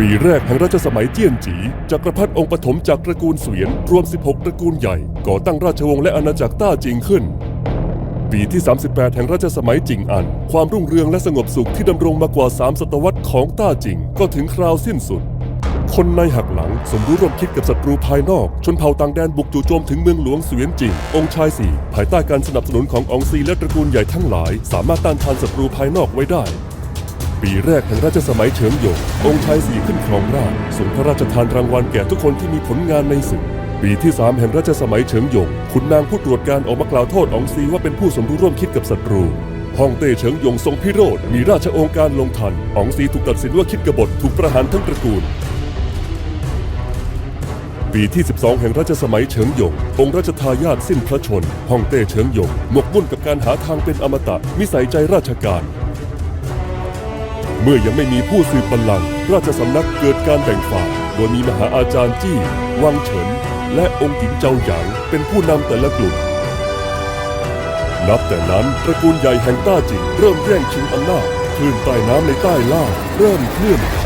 ปีแรกแห่งราชสมัยเจี้ยนจีจักรพรรดิองค์ปฐมจากตระกูลเสวียนรวม 16 ตระกูลใหญ่ ก่อตั้งราชวงศ์และอาณาจักรต้าจิงขึ้น ปีที่ 38 แห่งราชสมัยจิงอัน ความรุ่งเรืองและสงบสุขที่ดำรงมากว่า 3 ศตวรรษของต้าจิงก็ถึงคราวสิ้นสุด คนในหักหลังสมรู้ร่วมคิดกับศัตรูภายนอก ชนเผ่าต่างแดนบุกจู่โจมถึงเมืองหลวงเสวียนจิง องค์ชายสี่ภายใต้การสนับสนุนของอองซีและตระกูลใหญ่ทั้งหลาย สามารถต้านทานศัตรูภายนอกไว้ได้ ปีแรกแห่งราชสมัยเฉิงหยงองค์ชายสีขึ้นครองราชย์ทรงพระราชทานรางวัลแก่ทุกคนที่มีผลงานในศึก ปีที่สามแห่งราชสมัยเฉิงหยงขุนนางผู้ตรวจการออกมากล่าวโทษอองซีว่าเป็นผู้สมรู้ร่วมคิดกับศัตรูฮ่องเต้เฉิงหยงทรงพิโรธมีราชองค์การลงทันอองซีถูกตัดสินว่าคิดกบฏถูกประหารทั้งตระกูล ปีที่ 12 แห่งราชสมัยเฉิงหยง องค์ราชทายาทสิ้นพระชนฮ่องเต้เฉิงหยงหมกมุ่นกับการหาทางเป็นอมตะมิสัยใจราชการ เมื่อยังไม่มีผู้สืบบัลลังก์ราชสำนักเกิดการแบ่งฝ่ายโดยมีมหาอาจารย์จี้ วังเฉิน และองค์หญิงเจ้าหยางเป็นผู้นำแต่ละกลุ่ม นับแต่นั้นตระกูลใหญ่แห่งต้าจิงเริ่มแย่งชิงอำนาจคลื่นใต้น้ำในใต้ล่าเริ่มเคลื่อนผ่าน